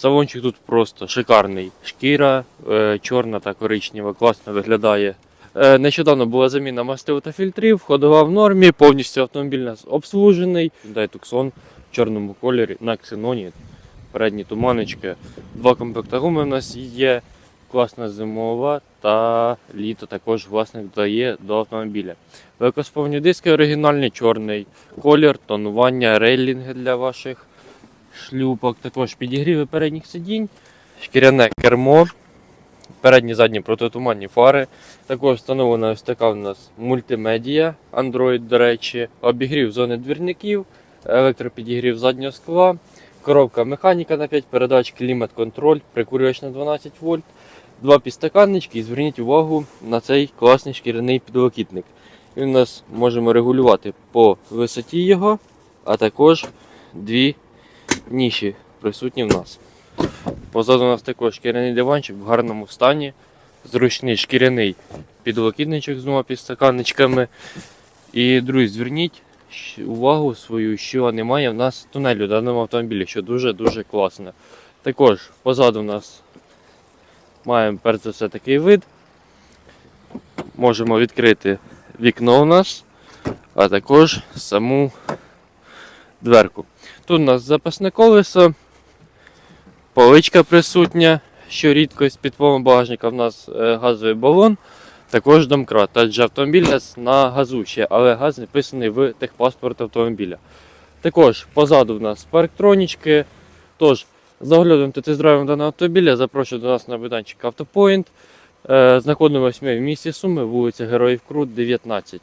Салончик тут просто шикарний. Шкіра е, чорна та коричнева, класно виглядає. Е, нещодавно була заміна мастил та фільтрів, ходова в нормі, повністю автомобіль нас обслужений. Hyundai Tucson в чорному кольорі на ксеноні. Передні туманочки. Два комплекти гуми в нас є. Класна зимова та літо також власник дає до автомобіля. Великосповні диски оригінальний, чорний колір, тонування, рейлінги для ваших шлюпок, також підігріви передніх сидінь, шкіряне кермо, передні задні протитуманні фари. Також встановлена ось така у нас мультимедія, Android, до речі, обігрів зони двірників, електропідігрів заднього скла, коробка механіка на 5 передач, клімат-контроль, прикурювач на 12 вольт, два підстаканнички і зверніть увагу на цей класний шкіряний підлокітник. Він у нас можемо регулювати по висоті його, а також дві ніші присутні в нас. Позаду у нас також шкіряний диванчик в гарному стані, зручний шкіряний підлокітничок з двома підстаканничками. І, друзі, зверніть увагу свою, що немає в нас тунелю в даному автомобілі, що дуже-дуже класно. Також позаду у нас маємо перш за все такий вид. Можемо відкрити вікно у нас, а також саму дверку. Тут у нас запасне колесо, поличка присутня, що рідкость під полом багажника в нас е, газовий балон, також домкрат. Адже автомобіль на газу ще, але газ написаний в техпаспорт автомобіля. Також позаду в нас парктронічки. Тож, з оглядом та тест-драйвом даного автомобіля запрошую до нас на майданчик Автопоінт. Е, Знаходимося ми в місті Суми, вулиця Героїв Крут, 19.